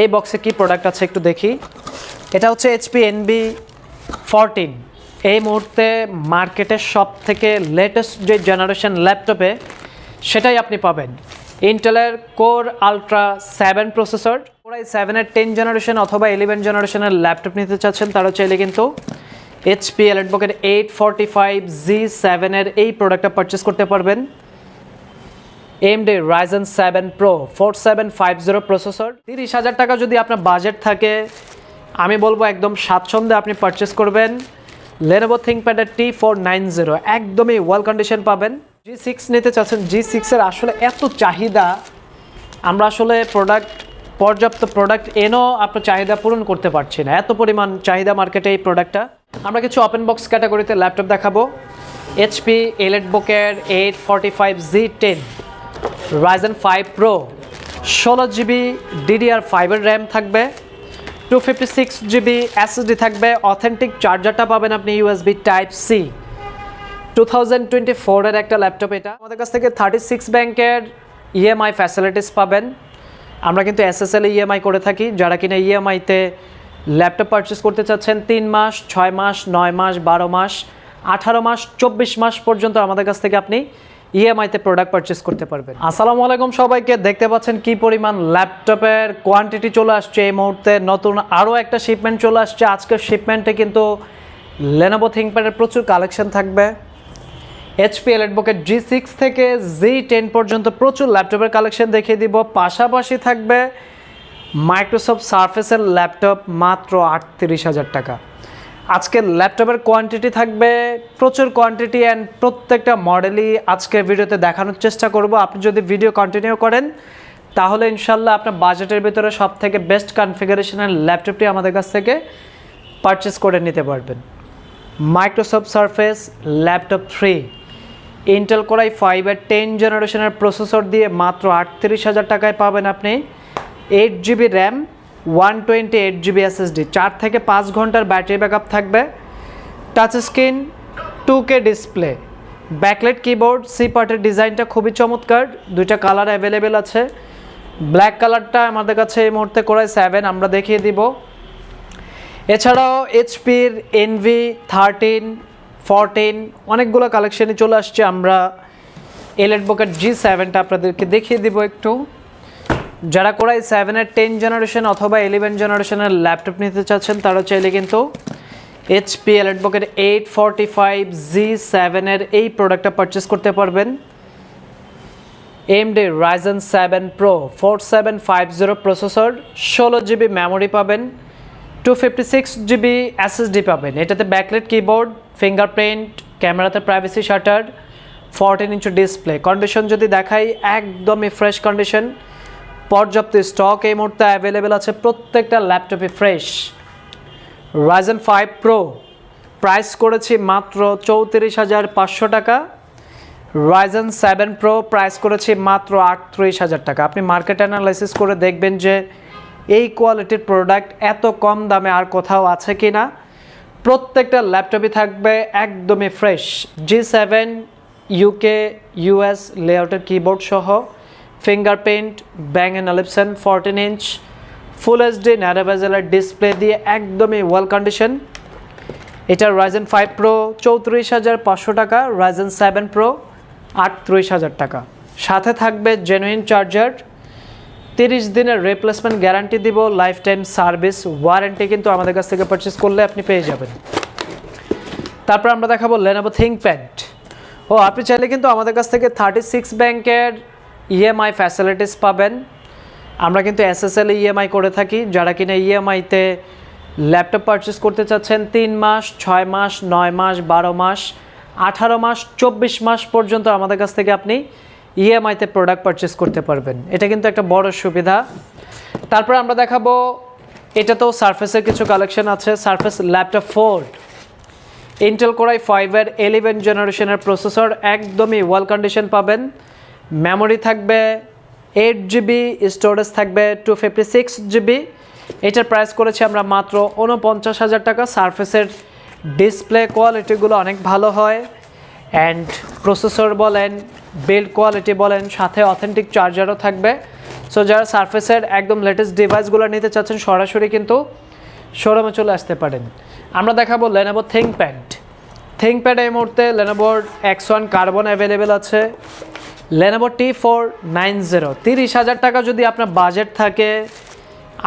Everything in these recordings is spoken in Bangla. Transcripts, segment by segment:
এই বক্সে কি প্রোডাক্ট আছে একটু দেখি। এটা হচ্ছে এইচপি এনবি ফরটিন এই মুহূর্তে মার্কেটের সব থেকে লেটেস্ট যে জেনারেশন ল্যাপটপে সেটাই আপনি পাবেন। ইন্টেলের কোর আলট্রা সেভেন প্রসেসর ওরাই সেভেনের টেন জেনারেশন অথবা ইলেভেন জেনারেশনের ল্যাপটপ নিতে চাচ্ছেন, তারা চাইলে কিন্তু এইচপি এলেটবকের এইট ফর্টি ফাইভ জি সেভেনের এই প্রোডাক্টটা পারচেস করতে পারবেন। AMD Ryzen seven pro four seven five zero processor তিরিশ হাজার টাকা যদি আপনার বাজেট থাকে, আমি বলব একদম স্বাচ্ছন্দ্যে আপনি পারচেস করবেন। লেনোভো থিঙ্কপ্যাডের টি ফোর নাইন জিরো একদমই ওয়েল কন্ডিশন পাবেন। জি সিক্স নিতে চাচ্ছেন জি সিক্সের আসলে এত চাহিদা। আমরা আসলে প্রোডাক্ট পর্যাপ্ত প্রোডাক্ট এনেও আপনার চাহিদা পূরণ করতে পারছি না। এত পরিমাণ চাহিদা মার্কেটে এই প্রোডাক্টটা আমরা কিছু ওপেন বক্স ক্যাটাগরিতে ল্যাপটপ দেখাবো। এইচপি এলেট বুকের eight forty five G ten Ryzen five pro ষোলো জিবি ডিডিআর ফাইভের র্যাম থাকবে two fifty six GB SSD থাকবে অথেন্টিক চার্জারটা পাবেন আপনি USB type C two thousand twenty ফোরের একটা ল্যাপটপ এটা। আমাদের কাছ থেকে থার্টি সিক্স ব্যাংকের ইএমআই ফ্যাসিলিটিস পাবেন। আমরা কিন্তু এসএসএল ইএমআই করে থাকি। যারা কিনা ইএমআইতে ল্যাপটপ পারচেস করতে চাচ্ছেন, তিন মাস, ছয় মাস, নয় মাস, বারো মাস, আঠারো মাস, চব্বিশ মাস পর্যন্ত আমাদের কাছ থেকে আপনি ইএমআইতে প্রোডাক্ট পারচেস করতে পারবেন। আসসালামু আলাইকুম সবাইকে, দেখতে পাচ্ছেন কি পরিমাণ ল্যাপটপের কোয়ান্টিটি চলে আসছে এই মুহূর্তে। নতুন আরও একটা শিপমেন্ট চলে আসছে। আজকের শিপমেন্টে কিন্তু লেনোভো থিঙ্কপ্যাডের প্রচুর কালেকশন থাকবে। এইচপি এলেটবুকের জি সিক্স থেকে জি টেন পর্যন্ত প্রচুর ল্যাপটপের কালেকশন দেখিয়ে দিব। পাশাপাশি থাকবে মাইক্রোসফট সার্ফেসের ল্যাপটপ মাত্র আটত্রিশ হাজার টাকা। আজকের ল্যাপটপের কোয়ান্টিটি থাকবে, প্রচুর কোয়ান্টিটি অ্যান্ড প্রত্যেকটা মডেলই আজকের ভিডিওতে দেখানোর চেষ্টা করব। আপনি যদি ভিডিও কন্টিনিউ করেন, তাহলে ইনশাল্লাহ আপনার বাজেটের ভিতরে সব থেকে বেস্ট কনফিগারেশনের ল্যাপটপটি আমাদের কাছ থেকে পারচেস করে নিতে পারবেন। Microsoft Surface laptop three Intel core i ফাইভের টেন জেনারেশনের প্রসেসর দিয়ে মাত্র আটত্রিশ হাজার টাকায় পাবেন আপনি। Eight GB RAM one twenty eight GB SSD চার থেকে পাঁচ ঘণ্টার ব্যাটারি ব্যাকআপ থাকবে। Touch screen two K display backlit keyboard C পার্টের ডিজাইনটা খুবই চমৎকার। দুইটা কালার অ্যাভেলেবেল আছে। ব্ল্যাক কালারটা আমাদের কাছে এই মুহূর্তে কোরাই সেভেন আমরা দেখিয়ে দিব। এছাড়াও এইচপির এনভি থার্টিন ফরটিন অনেকগুলো কালেকশনই চলে আসছে। আমরা এলেট বুকের জি সেভেনটা আপনাদেরকে দেখিয়ে দিব একটু। যারা কোরাই সেভেনের টেন জেনারেশন অথবা ইলেভেন জেনারেশনের ল্যাপটপ নিতে চাচ্ছেন, তারা চাইলে কিন্তু এইচপি এলেট বুকের এইট ফর্টি ফাইভ জি সেভেনের এই প্রোডাক্টটা পারচেস করতে পারবেন। AMD Ryzen seven pro four seven five zero processor ষোলো জিবি মেমোরি পাবেন two fifty six GB SSD পাবেন। এটাতে ব্যাকলেট কিবোর্ড ফিঙ্গারপ্রিন্ট ক্যামেরাতে privacy shutter fourteen inch display condition যদি দেখাই, একদমই ফ্রেশ কন্ডিশন পর্যাপ্ত স্টক এই মুহূর্তে অ্যাভেলেবেল আছে প্রত্যেকটা ল্যাপটপে fresh Ryzen five pro price করেছি মাত্র চৌত্রিশ হাজার পাঁচশো টাকা। রাইজেন সেভেন প্রো প্রাইস করেছি মাত্র আটত্রিশ হাজার টাকা। আপনি মার্কেট অ্যানালাইসিস করে দেখবেন যে এই কোয়ালিটির প্রোডাক্ট এত কম দামে আর কোথাও আছে কি না প্রত্যেকটা ল্যাপটপই থাকবে একদমই fresh G seven UK US লেআউটের keyboard সহ fingerprint Bang and Olufsen fourteen inch full S HD ন্যারোভেজেলার display দিয়ে একদমই ওয়েল কন্ডিশন এটা রাইজেন ফাইভ প্রো চৌত্রিশ হাজার পাঁচশো টাকা। রাইজেন সেভেন প্রো আটত্রিশ হাজার টাকা। সাথে থাকবে জেনুইন চার্জার তিরিশ দিনের রিপ্লেসমেন্ট গ্যারান্টি দিব। লাইফ টাইম সার্ভিস ওয়ারেন্টি কিন্তু আমাদের কাছ থেকে পারচেস করলে আপনি পেয়ে যাবেন। তারপর আমরা দেখাবো লেনোভো থিঙ্কপ্যাড ও, আপনি চাইলে কিন্তু আমাদের কাছ থেকে থার্টি সিক্স ব্যাংকের ইএমআই ফ্যাসিলিটিস পাবেন। আমরা কিন্তু এসএসএল ইএমআই করে থাকি। যারা কিনা ইএমআইতে ল্যাপটপ পারচেস করতে চাচ্ছেন, তিন মাস, ছয় মাস, নয় মাস, বারো মাস, আঠারো মাস, চব্বিশ মাস পর্যন্ত আমাদের কাছ থেকে আপনি ইএমআইতে প্রোডাক্ট পারচেস করতে পারবেন। এটা কিন্তু একটা বড় সুবিধা। তারপর আমরা দেখাবো এটা তো সার্ফেসের কিছু কালেকশন আছে। Surface laptop four Intel core i ফাইভের এলেভেন জেনারেশনের প্রসেসর একদমই ওয়াল কন্ডিশন পাবেন। মেমোরি থাকবে এইট জিবি, স্টোরেজ থাকবে টু ফিফটি সিক্স জিবি। এটার প্রাইস করেছি আমরা মাত্র উনপঞ্চাশ হাজার টাকা। সারফেসের ডিসপ্লে কোয়ালিটিগুলো অনেক ভালো হয়। অ্যান্ড প্রসেসর বলেন বিল্ড কোয়ালিটি বলেন, সাথে অথেন্টিক চার্জারও থাকবে। সো যারা সার্ফেসের একদম লেটেস্ট ডিভাইসগুলো নিতে চাচ্ছেন, সরাসরি কিন্তু শোরুমে চলে আসতে পারেন। আমরা দেখাবো লেনোভো থিঙ্কপ্যাড থিঙ্কপ্যাড এই মুহূর্তে লেনোভোর এক্স ওয়ান কার্বন অ্যাভেলেবেল আছে। Lenovo T four nine zero তিরিশ হাজার টাকা যদি আপনার বাজেট থাকে,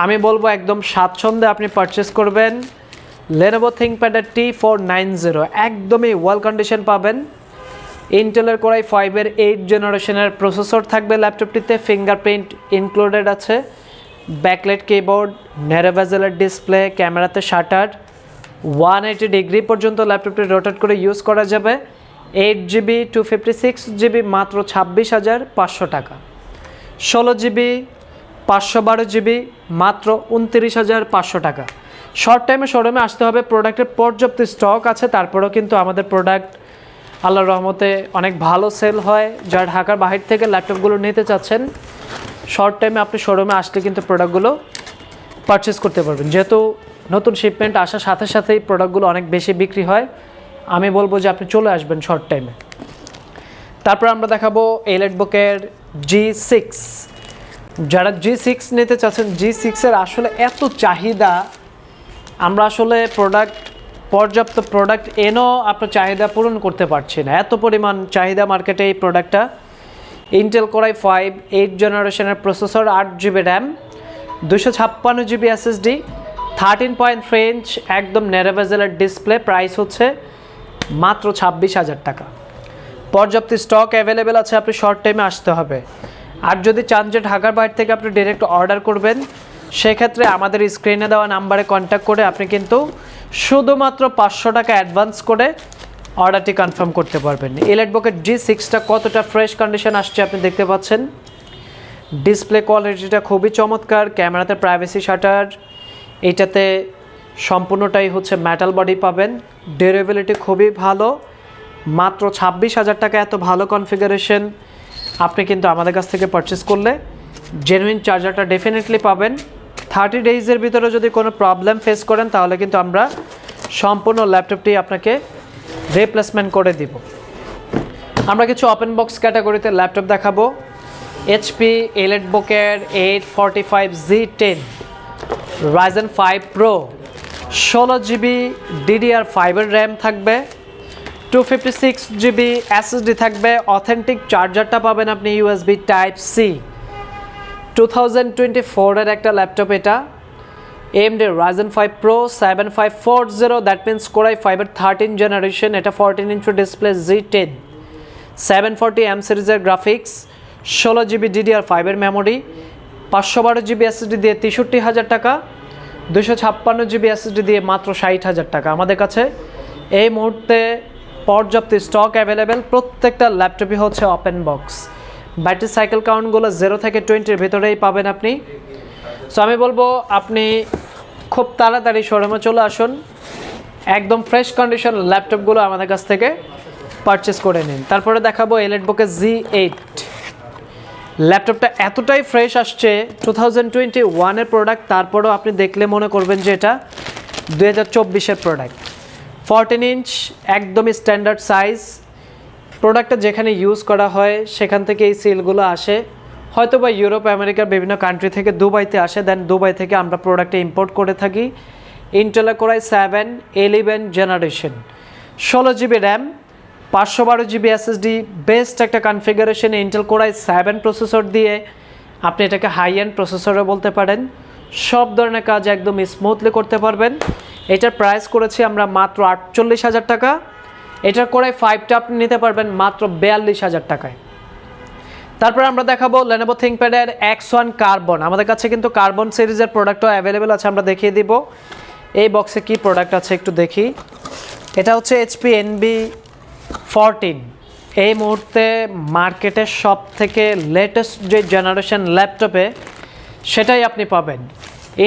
আমি বলব একদম স্বাচ্ছন্দ্যে আপনি পারচেস করবেন। লেনোভো থিঙ্কপ্যাডের টি ফোর নাইন জিরো একদমই ওয়েল কন্ডিশন পাবেন। ইন্টেলের কোরাই ফাইভের এইট জেনারেশনের প্রসেসর থাকবে ল্যাপটপটিতে ফিঙ্গারপ্রিন্ট ইনক্লুডেড আছে। ব্যাকলাইট কিবোর্ড ন্যারোভেজেলের ডিসপ্লে ক্যামেরাতে শাটার ওয়ান এইটি ডিগ্রি পর্যন্ত ল্যাপটপটি রোটেট করে ইউজ করা যাবে। Eight GB two fifty six GB মাত্র ছাব্বিশ হাজার পাঁচশো টাকা। ষোলো জিবি, পাঁচশো বারো জিবি মাত্র উনত্রিশ হাজার পাঁচশো টাকা। শর্ট টাইমে শোরুমে আসতে হবে প্রোডাক্টের পর্যাপ্ত স্টক আছে, তারপরেও কিন্তু আমাদের প্রোডাক্ট আল্লাহর রহমতে অনেক ভালো সেল হয়। যারা ঢাকার বাহির থেকে ল্যাপটপগুলো নিতে চাচ্ছেন শর্ট টাইমে আপনি শোরুমে আসলে কিন্তু প্রোডাক্টগুলো পারচেস করতে পারবেন। যেহেতু নতুন শিপমেন্ট আসার সাথে সাথেই প্রোডাক্টগুলো অনেক বেশি বিক্রি হয় আমি বলব যে আপনি চলে আসবেন শর্ট টাইমে তারপর আমরা দেখাবো এলেট বুকের জি সিক্স যারা জি সিক্স নিতে চাচ্ছেন জি সিক্সের আসলে এত চাহিদা, আমরা আসলে প্রোডাক্ট পর্যাপ্ত প্রোডাক্ট এনেও আপনার চাহিদা পূরণ করতে পারছি না। এত পরিমাণ চাহিদা মার্কেটে এই প্রোডাক্টটা Intel core i five eight জেনারেশনের প্রসেসর আট জিবি র্যাম দুশো ছাপ্পান্ন জিবি এসএসডি থার্টিন পয়েন্ট ফ্রেঞ্চ একদম ন্যারোভেজেলের ডিসপ্লে প্রাইস হচ্ছে মাত্র ছাব্বিশ হাজার টাকা। পর্যাপ্ত স্টক অ্যাভেলেবেল আছে, আপনি শর্ট টাইমে আসতে হবে। আর যদি চান যে ঢাকার বাইরে থেকে আপনি ডিরেক্ট অর্ডার করবেন, সেক্ষেত্রে আমাদের স্ক্রিনে দেওয়া নাম্বারে কন্ট্যাক্ট করে আপনি কিন্তু শুধুমাত্র পাঁচশো টাকা অ্যাডভান্স করে অর্ডারটি কনফার্ম করতে পারবেন। ইলেট বকের জি সিক্সটা কতটা ফ্রেশ কন্ডিশন আসছে আপনি দেখতে পাচ্ছেন। ডিসপ্লে কোয়ালিটিটা খুবই চমৎকার, ক্যামেরাতে প্রাইভেসি শাটার এইটাতে সম্পূর্ণটাই হচ্ছে মেটাল বডি পাবেন। ডিউরেবিলিটি খুবই ভালো। মাত্র ছাব্বিশ হাজার টাকা, এত ভালো কনফিগারেশন আপনি কিন্তু আমাদের কাছ থেকে পারচেস করলে জেনুইন চার্জারটা ডেফিনেটলি পাবেন। থার্টি ডেইজের ভিতরে যদি কোনো প্রবলেম ফেস করেন, তাহলে কিন্তু আমরা সম্পূর্ণ ল্যাপটপটি আপনাকে রিপ্লেসমেন্ট করে দিব। আমরা কিছু ওপেন বক্স ক্যাটাগরিতে ল্যাপটপ দেখাবো। এইচপি এলেট বুকের eight forty five G ten Ryzen five pro ষোলো জিবি ডিডিআর ফাইভের র্যাম থাকবে two fifty six GB SSD থাকবে অথেন্টিক চার্জারটা পাবেন আপনি USB type C two thousand twenty ফোরের একটা ল্যাপটপ এটা AMD Ryzen five pro seven five four zero that means core i ফাইভের থার্টিন জেনারেশন এটা fourteen inch display G ten seven forty M সিরিজের গ্রাফিক্স ষোলো জিবি ডিডিআর ফাইভের মেমোরি পাঁচশো বারো জিবি এসএসডি দিয়ে তেষট্টি হাজার টাকা দুশো ছাপ্পান্ন জিবি এসএসডি দিয়ে মাত্র ষাট হাজার টাকা। আমাদের কাছে এই মুহূর্তে পর্যাপ্ত স্টক অ্যাভেলেবেল প্রত্যেকটা ল্যাপটপই হচ্ছে ওপেন বক্স ব্যাটারি সাইকেল কাউন্টগুলো জিরো থেকে টোয়েন্টির ভেতরেই পাবেন আপনি। সো আমি বলব, আপনি খুব তাড়াতাড়ি শোরুমে চলে আসুন। একদম ফ্রেশ কন্ডিশন ল্যাপটপগুলো আমাদের কাছ থেকে পারচেস করে নিন। তারপরে দেখাবো এলেট বুকে জি এইট ল্যাপটপটা এতটাই ফ্রেশ আসছে টু থাউজেন্ড টোয়েন্টি ওয়ানের প্রোডাক্ট তারপরেও আপনি দেখলে মনে করবেন যে এটা দু হাজার চব্বিশের প্রোডাক্ট ফরটিন ইঞ্চ একদমই স্ট্যান্ডার্ড সাইজ প্রোডাক্টটা যেখানে ইউজ করা হয়, সেখান থেকে এই সিলগুলো আসে। হয়তো বা ইউরোপ, আমেরিকার বিভিন্ন কান্ট্রি থেকে দুবাইতে আসে দেন দুবাই থেকে আমরা প্রোডাক্টে ইম্পোর্ট করে থাকি। ইন্টেলা core i seven eleven generation ষোলো জিবি র্যাম পাঁচশো বারো জিবি এসএসডি বেস্ট একটা configuration Intel core i seven processor দিয়ে আপনি এটাকে হাই এন্ড প্রসেসরও বলতে পারেন। সব ধরনের কাজ একদম স্মুথলি করতে পারবেন। এটার প্রাইস করেছি আমরা মাত্র আটচল্লিশ হাজার টাকা। এটার কোরাই ফাইভটা আপনি নিতে পারবেন মাত্র বিয়াল্লিশ হাজার টাকায়। তারপর আমরা দেখাবো লেনোভো থিঙ্কপ্যাডের এক্স ওয়ান কার্বন আমাদের কাছে কিন্তু কার্বন সিরিজের প্রোডাক্টও অ্যাভেলেবেল আছে, আমরা দেখিয়ে দিব। এই বক্সে কি প্রোডাক্ট আছে একটু দেখি। এটা হচ্ছে এইচপি এনবি ফরটিন এই মুহূর্তে মার্কেটের সব থেকে লেটেস্ট যে জেনারেশন ল্যাপটপে সেটাই আপনি পাবেন।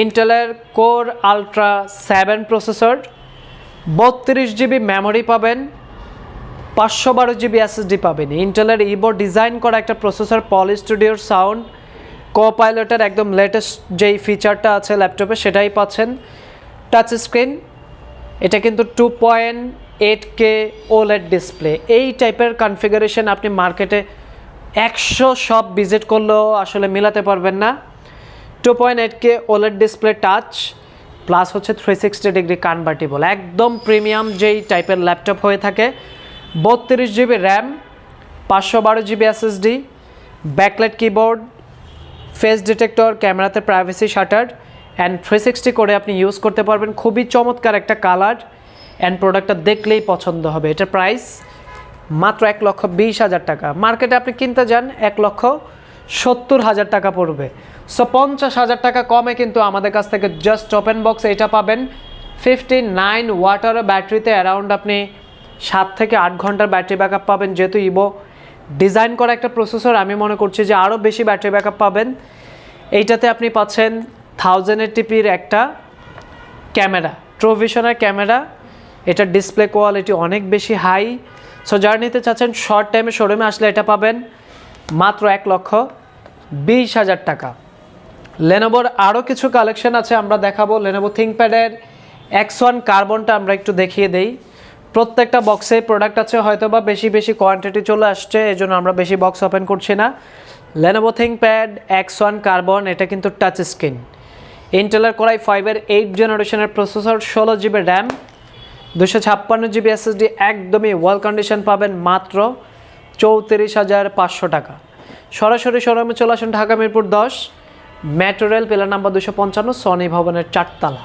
ইন্টেলের কোর আলট্রা সেভেন প্রসেসর বত্রিশ জিবি মেমোরি পাবেন, পাঁচশো বারো জিবি এসএসডি পাবেন। ইন্টেলের ইবো ডিজাইন করা একটা প্রসেসর পলি স্টুডিওর সাউন্ড কো পাইলটের একদম লেটেস্ট যেই ফিচারটা আছে ল্যাপটপে সেটাই পাচ্ছেন। টাচ স্ক্রিন এটা কিন্তু two point eight K OLED display এই টাইপের কনফিগারেশন আপনি মার্কেটে একশো সব ভিজিট করলেও আসলে মিলাতে পারবেন না। Two point eight K OLED display touch plus হচ্ছে থ্রি সিক্সটি ডিগ্রি কনভার্টেবল একদম প্রিমিয়াম যেই টাইপের ল্যাপটপ হয়ে থাকে। বত্রিশ জিবি র্যাম পাঁচশো বারো GB SSD backlight keyboard face detector ক্যামেরাতে privacy shutter and three sixty করে আপনি ইউজ করতে পারবেন। খুবই চমৎকার একটা কালার অ্যান্ড প্রোডাক্টটা দেখলেই পছন্দ হবে। এটার প্রাইস মাত্র এক লক্ষ বিশ হাজার টাকা। মার্কেটে আপনি কিনতে যান, এক লক্ষ সত্তর হাজার টাকা পড়বে। সো পঞ্চাশ হাজার টাকা কমে কিন্তু আমাদের কাছ থেকে জাস্ট ওপেন বক্স এটা পাবেন। ফিফটি নাইন ওয়াটার ব্যাটারিতে অ্যারাউন্ড আপনি সাত থেকে আট ঘণ্টার ব্যাটারি ব্যাকআপ পাবেন। যেহেতু ইভো ডিজাইন করা একটা প্রসেসর আমি মনে করছি যে আরও বেশি ব্যাটারি ব্যাকআপ পাবেন। এইটাতে আপনি পাচ্ছেন থাউজেন্ড টিপির একটা ক্যামেরা ট্রোভিশনের ক্যামেরা। এটার ডিসপ্লে কোয়ালিটি অনেক বেশি হাই সো যারা নিতে চাচ্ছেন শর্ট টাইমে শোরুমে আসলে এটা পাবেন মাত্র এক লক্ষ বিশ হাজার টাকা। লেনোভোর আরও কিছু কালেকশন আছে, আমরা দেখাবো। লেনোভো থিঙ্কপ্যাডের এক্স ওয়ান কার্বনটা আমরা একটু দেখিয়ে দেই। প্রত্যেকটা বক্সে প্রোডাক্ট আছে হয়তো বা বেশি বেশি কোয়ান্টিটি চলে আসছে এই জন্য আমরা বেশি বক্স ওপেন করছি না। Lenovo ThinkPad X one carbon এটা কিন্তু টাচ স্ক্রিন ইন্টেলার কোরাই ফাইভের এইট জেনারেশনের প্রসেসর ষোলো জিবি র্যাম দুশো ছাপ্পান্ন জিবি এসএসডি একদমই ওয়াল কন্ডিশন পাবেন মাত্র চৌত্রিশ হাজার পাঁচশো টাকা। সরাসরি শোরুমে চলে আসুন ঢাকা মিরপুর দশ মেট্রো রেল পেলার নাম্বার দুশো পঞ্চান্ন সনি ভবনের চারতলা।